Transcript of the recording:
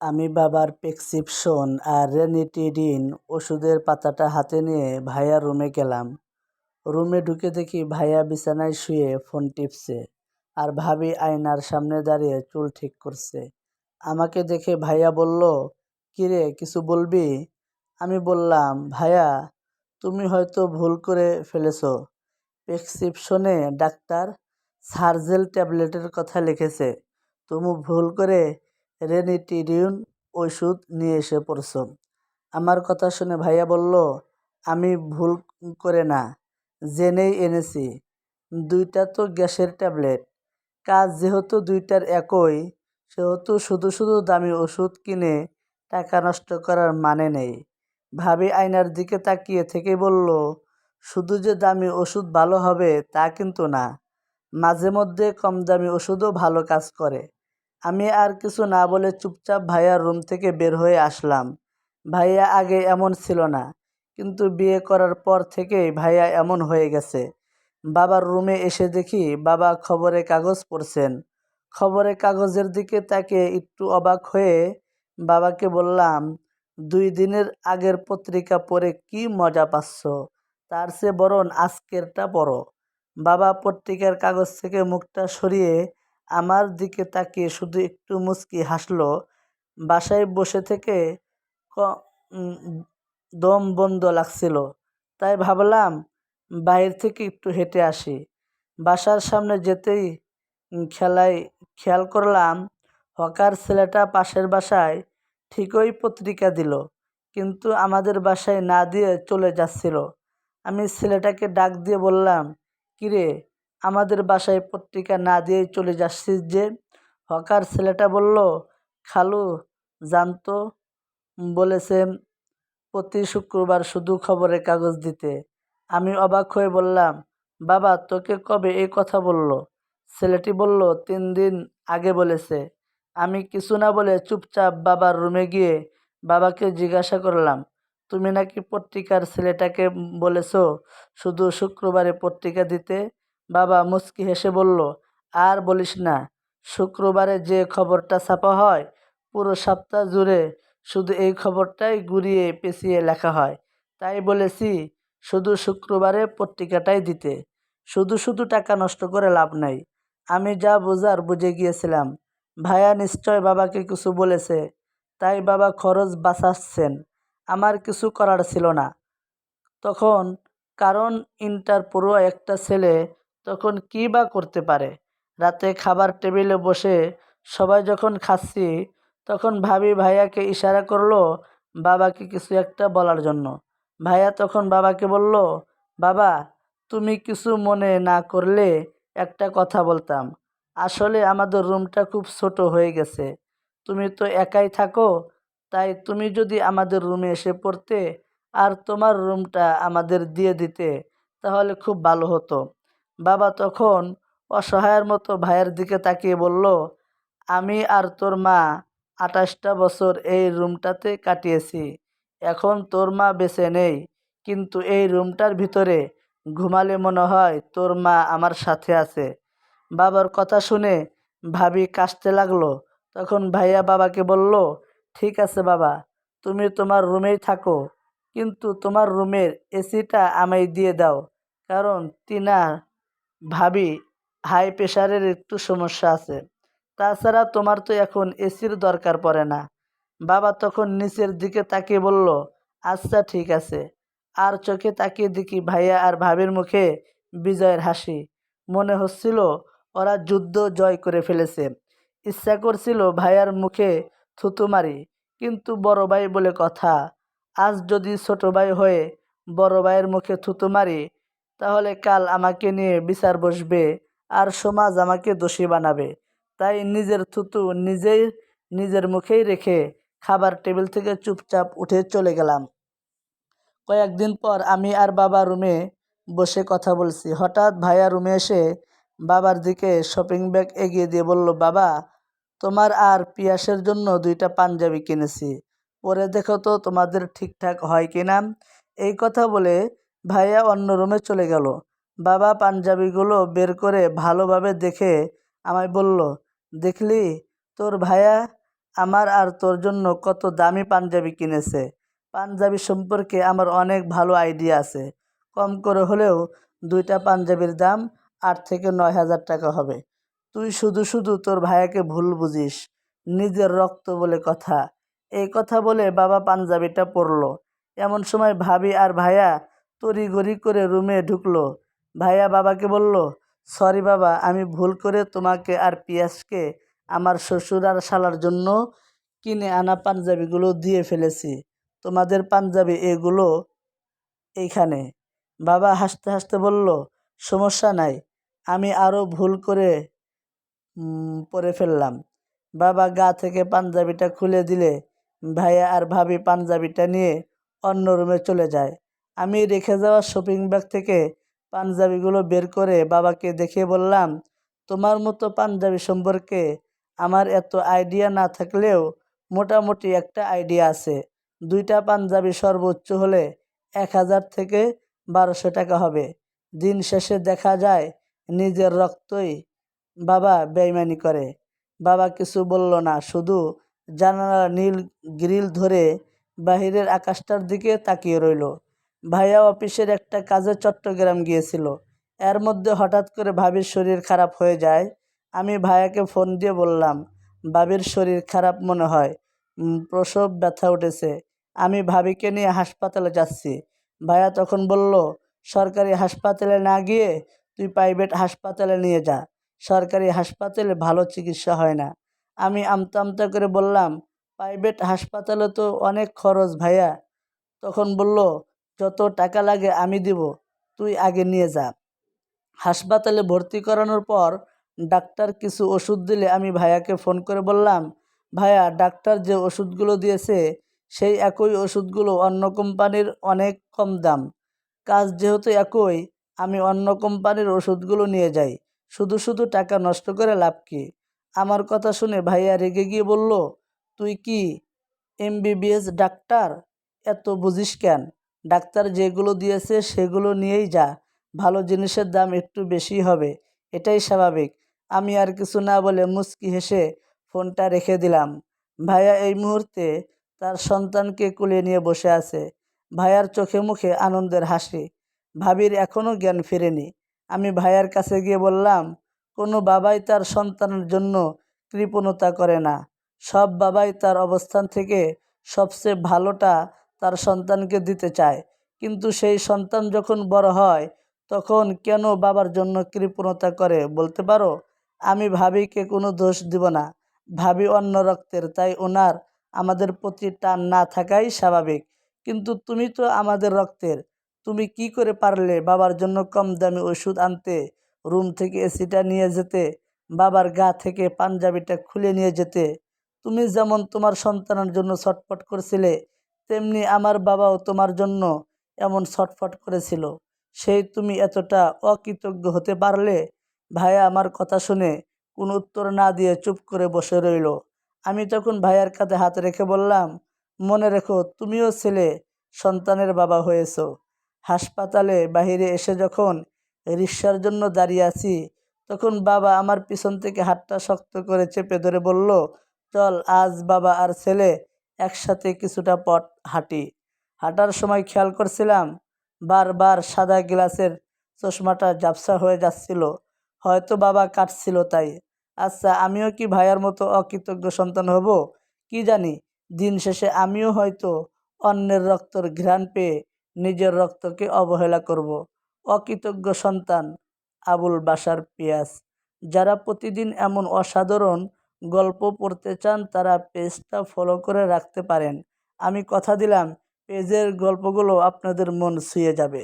আমি বাবার প্রেসক্রিপশন আর রেনিটিডিন ওষুধের পাতাটা হাতে নিয়ে ভাইয়া রুমে গেলাম। রুমে ঢুকে দেখি ভাইয়া বিছানায় শুয়ে ফোন টিপছে আর ভাবি আয়নার সামনে দাঁড়িয়ে চুল ঠিক করছে। আমাকে দেখে ভাইয়া বলল, কিরে, কিছু বলবি? আমি বললাম, ভাইয়া, তুমি হয়তো ভুল করে ফেলেছো। প্রেসক্রিপশনে ডাক্তার সার্জেল ট্যাবলেটের কথা লিখেছে। তুমি ভুল করে রেনিটিডিন ওষুধ নিয়ে এসে পড়ছো। আমার কথা শুনে ভাইয়া বলল, আমি ভুল করে না, জেনেই এনেছি। দুইটা তো গ্যাসের ট্যাবলেট। কাজ যেহেতু দুইটার একই, সেহেতু শুধু শুধু দামি ওষুধ কিনে টাকা নষ্ট করার মানে নেই। ভাবি আয়নার দিকে তাকিয়ে থেকে বলল, শুধু যে দামি ওষুধ ভালো হবে তা কিন্তু না। মাঝে মধ্যে কম দামি ওষুধও ভালো কাজ করে। আমি আর কিছু না বলে চুপচাপ ভাইয়ার রুম থেকে বের হয়ে আসলাম। ভাইয়া আগে এমন ছিল না, কিন্তু বিয়ে করার পর থেকেই ভাইয়া এমন হয়ে গেছে। বাবার রুমে এসে দেখি বাবা খবরে কাগজ পড়ছেন। খবরে কাগজের দিকে তাকে একটু অবাক হয়ে বাবাকে বললাম, দুই দিনের আগের পত্রিকা পড়ে কি মজা পাচ্ছ? তার চেয়ে বরং আজকেরটা পড়ো। বাবা পত্রিকার কাগজ থেকে মুখটা সরিয়ে আমার দিকে তাকিয়ে শুধু একটু মুচকি হাসলো। বাসায় বসে থেকে দম বন্ধ লাগছিল। তাই ভাবলাম, বাইরে থেকে একটু হেঁটে আসি। বাসার সামনে যেতেই খেলায় খেয়াল করলাম, হকার ছেলেটা পাশের বাসায় ঠিকই পত্রিকা দিল, কিন্তু আমাদের বাসায় না দিয়ে চলে যাচ্ছিল। আমি ছেলেটাকে ডাক দিয়ে বললাম, কিরে আমাদের বাসায় পত্রিকা না দিয়েই চলে যাচ্ছিস যে? হকার ছেলেটা বলল, খালু, জানতো? বলেছে, প্রতি শুক্রবার শুধু খবরের কাগজ দিতে। আমি অবাক হয়ে বললাম, বাবা, তোকে কবে এই কথা বলল? ছেলেটি বলল, তিন দিন আগে বলেছে। আমি কিছু না বলে চুপচাপ বাবার রুমে গিয়ে বাবাকে জিজ্ঞাসা করলাম, তুমি নাকি পত্রিকার ছেলেটাকে বলেছ শুধু শুক্রবারে পত্রিকা দিতে? বাবা মুচকি হেসে বলল, আর বলিস না, শুক্রবারে যে খবরটা ছাপা হয়, পুরো সপ্তাহ জুড়ে শুধু এই খবরটাই ঘুরিয়ে পেঁচিয়ে লেখা হয়। তাই বলেছি, শুধু শুক্রবারে পত্রিকাটাই দিতে। শুধু শুধু টাকা নষ্ট করে লাভ নাই। আমি যা বোঝার বুঝে গিয়েছিলাম। ভাইয়া নিশ্চয় বাবাকে কিছু বলেছে। তাই বাবা খরচ বাঁচাচ্ছেন। আমার কিছু করার ছিল না। তখন কারণ ইন্টার পড়ুয়া একটা ছেলে তখন কী বা করতে পারে? রাতে খাবার টেবিলে বসে সবাই যখন খাচ্ছি, তখন ভাবি ভাইয়াকে ইশারা করল বাবাকে কিছু একটা বলার জন্য। ভাইয়া তখন বাবাকে বলল, বাবা, তুমি কিছু মনে না করলে একটা কথা বলতাম। আসলে আমাদের রুমটা খুব ছোট হয়ে গেছে। তুমি তো একাই থাকো, তাই তুমি যদি আমাদের রুমে এসে পড়তে আর তোমার রুমটা আমাদের দিয়ে দিতে, তাহলে খুব ভালো হতো। বাবা তখন অসহায়ের মতো ভাইয়ের দিকে তাকিয়ে বলল, আমি আর তোর মা আঠাশটা বছর এই রুমটাতে কাটিয়েছি। এখন তোর মা বেঁচে নেই। কিন্তু এই রুমটার ভিতরে ঘুমালে মনে হয় তোর মা আমার সাথে আছে। বাবার কথা শুনে ভাবি কাশতে লাগল। তখন ভাইয়া বাবাকে বলল, ঠিক আছে বাবা, তুমি তোমার রুমেই থাকো। কিন্তু তোমার রুমের এসিটা আমায় দিয়ে দাও। কারণ টিনা ভাবি, হাই প্রেশারের একটু সমস্যা আছে। তাছাড়া তোমার তো এখন এসির দরকার পড়ে না। বাবা তখন নিচের দিকে তাকিয়ে বলল আচ্ছা ঠিক আছে। আর চোখে তাকিয়ে দেখি ভাইয়া আর ভাবির মুখে বিজয়ের হাসি। মনে হচ্ছিল ওরা যুদ্ধ জয় করে ফেলেছে। ইচ্ছা করছিল ভাইয়ার মুখে থুতু মারি, কিন্তু বড় ভাই বলে কথা, আজ যদি ছোট ভাই হয়ে বড় ভাইয়ের মুখে থুতু মারি তাহলে কাল আমাকে নিয়ে বিচার বসবে আর সমাজ আমাকে দোষী বানাবে। তাই নিজের থুতু নিজেই নিজের মুখেই রেখে খাবার টেবিল থেকে চুপচাপ উঠে চলে গেলাম। কয়েকদিন পর আমি আর বাবা রুমে বসে কথা বলছি। হঠাৎ ভাইয়া রুমে এসে বাবার দিকে শপিং ব্যাগ এগিয়ে দিয়ে বলল, বাবা, তোমার আর পিয়াসের জন্য দুইটা পাঞ্জাবি কিনেছি। পরে দেখো তো তোমাদের ঠিকঠাক হয় কি না এই কথা বলে ভাইয়া অন্য রুমে চলে গেল। বাবা পাঞ্জাবিগুলো বের করে ভালোভাবে দেখে আমায় বলল, দেখলি? তোর ভাইয়া আমার আর তোর জন্য কত দামি পাঞ্জাবি কিনেছে। পাঞ্জাবি সম্পর্কে আমার অনেক ভালো আইডিয়া আছে। কম করে হলেও দুইটা পাঞ্জাবির দাম আট থেকে নয় হাজার টাকা হবে। তুই শুধু শুধু তোর ভাইয়াকে ভুল বুঝিস। নিজের রক্ত বলে কথা। এই কথা বলে বাবা পাঞ্জাবিটা পরলো। এমন সময় ভাবি আর ভাইয়া তড়িঘড়ি করে রুমে ঢুকলো। ভাইয়া বাবাকে বলল, সরি বাবা, আমি ভুল করে তোমাকে আর পিয়াসকে আমার শ্বশুর আর শালার জন্য কিনে আনা পাঞ্জাবিগুলো দিয়ে ফেলেছি। তোমাদের পাঞ্জাবি এগুলো এইখানে। বাবা হাসতে হাসতে বলল, সমস্যা নাই, আমি আরও ভুল করে পরে ফেললাম। বাবা গা থেকে পাঞ্জাবিটা খুলে দিলে, ভাইয়া আর ভাবি পাঞ্জাবিটা নিয়ে অন্য রুমে চলে যায়। আমি রেখে যাওয়া শপিং ব্যাগ থেকে পাঞ্জাবিগুলো বের করে বাবাকে দেখিয়ে বললাম, তোমার মতো পাঞ্জাবি সম্পর্কে আমার এত আইডিয়া না থাকলেও মোটামুটি একটা আইডিয়া আছে। দুইটা পাঞ্জাবি সর্বোচ্চ হলে এক হাজার থেকে বারোশো টাকা হবে। দিন শেষে দেখা যায় নিজের রক্তই বাবা বেইমানি করে। বাবা কিছু বলল না, শুধু জানালা নীল গ্রিল ধরে বাহিরের আকাশটার দিকে তাকিয়ে রইল। ভাইয়া অফিসের একটা কাজে চট্টগ্রাম গিয়েছিল। এর মধ্যে হঠাৎ করে ভাবির শরীর খারাপ হয়ে যায়। আমি ভাইয়াকে ফোন দিয়ে বললাম, ভাবির শরীর খারাপ মনে হয়। প্রসব ব্যথা উঠেছে। আমি ভাবিকে নিয়ে হাসপাতালে যাচ্ছি। ভাইয়া তখন বলল, সরকারি হাসপাতালে না গিয়ে তুই প্রাইভেট হাসপাতালে নিয়ে যা। সরকারি হাসপাতালে ভালো চিকিৎসা হয় না। আমি আমতা আমতা করে বললাম, প্রাইভেট হাসপাতালে তো অনেক খরচ ভাইয়া। তখন বলল যত টাকা লাগে আমি দিব, তুই আগে নিয়ে যা। হাসপাতালে ভর্তি করানোর পর ডাক্তার কিছু ওষুধ দিলে আমি ভাইয়াকে ফোন করে বললাম, ভাইয়া, ডাক্তার যে ওষুধগুলো দিয়েছে, সেই একই ওষুধগুলো অন্য কোম্পানির অনেক কম দাম। কাজ যেহেতু একই, আমি অন্য কোম্পানির ওষুধগুলো নিয়ে যাই। শুধু শুধু টাকা নষ্ট করে লাভ কি? আমার কথা শুনে ভাইয়া রেগে গিয়ে বলল, তুই কি এমবিবিএস ডাক্তার? এত বুঝিস কেন? ডাক্তার যেগুলো দিয়েছে সেগুলো নিয়েই যা, ভালো জিনিসের দাম একটু বেশি হবে, এটাই স্বাভাবিক। আমি আর কিছু না বলে মুচকি হেসে ফোনটা রেখে দিলাম। ভাইয়া এই মুহূর্তে তার সন্তানকে কুলে নিয়ে বসে আছে। ভাইয়ার চোখে মুখে আনন্দের হাসি। ভাবির এখনও জ্ঞান ফেরেনি। আমি ভাইয়ার কাছে গিয়ে বললাম, কোনো বাবাই তার সন্তানের জন্য কৃপণতা করে না। সব বাবাই তার অবস্থান থেকে সবচেয়ে ভালোটা তার সন্তানকে দিতে চায়। কিন্তু সেই সন্তান যখন বড় হয়, তখন কেন বাবার জন্য কৃপণতা করে বলতে পারো? আমি ভাবিকে কোনো দোষ দিব না। ভাবি অন্য রক্তের, তাই ওনার আমাদের প্রতি টান না থাকাই স্বাভাবিক। কিন্তু তুমি তো আমাদের রক্তের। তুমি কি করে পারলে বাবার জন্য কম দামি ওষুধ আনতে? রুম থেকে এসিটা নিয়ে যেতে? বাবার গা থেকে পাঞ্জাবিটা খুলে নিয়ে যেতে? তুমি যেমন তোমার সন্তানের জন্য ছটফট করছিলে তেমনি আমার বাবাও তোমার জন্য এমন ছটফট করেছিল। সেই তুমি এতটা অকৃতজ্ঞ হতে পারলে? ভাইয়া আমার কথা শুনে কোনো উত্তর না দিয়ে চুপ করে বসে রইল। আমি তখন ভাইয়ার কাঁধে হাত রেখে বললাম, মনে রেখো, তুমিও ছেলে, সন্তানের বাবা হয়েছো। হাসপাতালে বাহিরে এসে যখন রিক্সার জন্য দাঁড়িয়ে আছি, তখন বাবা আমার পিছন থেকে হাতটা শক্ত করে চেপে ধরে বলল, চল, আজ বাবা আর ছেলে একসাথে কিছুটা পথ হাঁটি। হাঁটার সময় খেয়াল করছিলাম, বারবার সাদা গ্লাসের চশমাটা ঝাপসা হয়ে যাচ্ছিল। হয়তো বাবা কাটছিল তাই। আচ্ছা আমিও কি ভাইয়ার মতো অকৃতজ্ঞ সন্তান হব? কি জানি, দিন শেষে আমিও হয়তো অন্যের রক্তর ঘ্রাণ পেয়ে নিজের রক্তকে অবহেলা করব। অকৃতজ্ঞ সন্তান আবুল বাসার পিয়াস, যারা প্রতিদিন এমন অসাধারণ গল্প পড়তে চান, তারা পেজটা ফলো করে রাখতে পারেন। আমি কথা দিলাম, পেজের গল্পগুলো আপনাদের মন ছুঁয়ে যাবে।